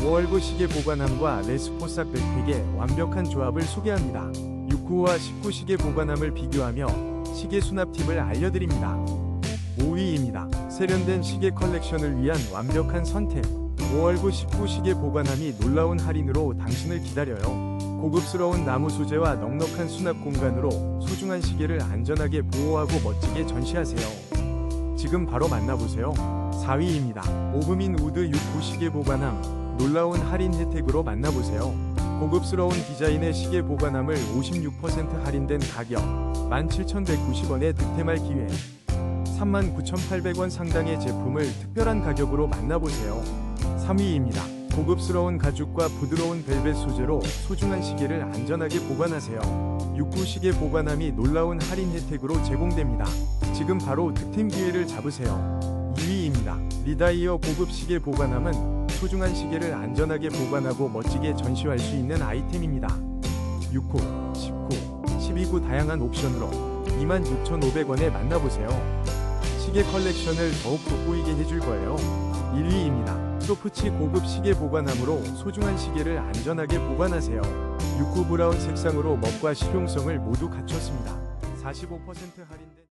5월구 시계 보관함과 레스포삭 백팩의 완벽한 조합을 소개합니다. 6구와 19 시계 보관함을 비교하며 시계 수납 팁을 알려드립니다. 5위입니다. 세련된 시계 컬렉션을 위한 완벽한 선택. 5월구 19 시계 보관함이 놀라운 할인으로 당신을 기다려요. 고급스러운 나무 소재와 넉넉한 수납 공간으로 소중한 시계를 안전하게 보호하고 멋지게 전시하세요. 지금 바로 만나보세요. 4위입니다. 오브민 우드 69 시계 보관함. 놀라운 할인 혜택으로 만나보세요. 고급스러운 디자인의 시계 보관함을 56% 할인된 가격 17,190원에 득템할 기회 39,800원 상당의 제품을 특별한 가격으로 만나보세요. 3위입니다. 고급스러운 가죽과 부드러운 벨벳 소재로 소중한 시계를 안전하게 보관하세요. 69 시계 보관함이 놀라운 할인 혜택으로 제공됩니다. 지금 바로 득템 기회를 잡으세요. 2위입니다. 리다이어 고급 시계 보관함은 소중한 시계를 안전하게 보관하고 멋지게 전시할 수 있는 아이템입니다. 6호, 10호, 12구 다양한 옵션으로 26,500원에 만나보세요. 시계 컬렉션을 더욱 돋보이게 해줄 거예요. 1위입니다. 소프치 고급 시계 보관함으로 소중한 시계를 안전하게 보관하세요. 6구 브라운 색상으로 멋과 실용성을 모두 갖췄습니다. 45% 할인된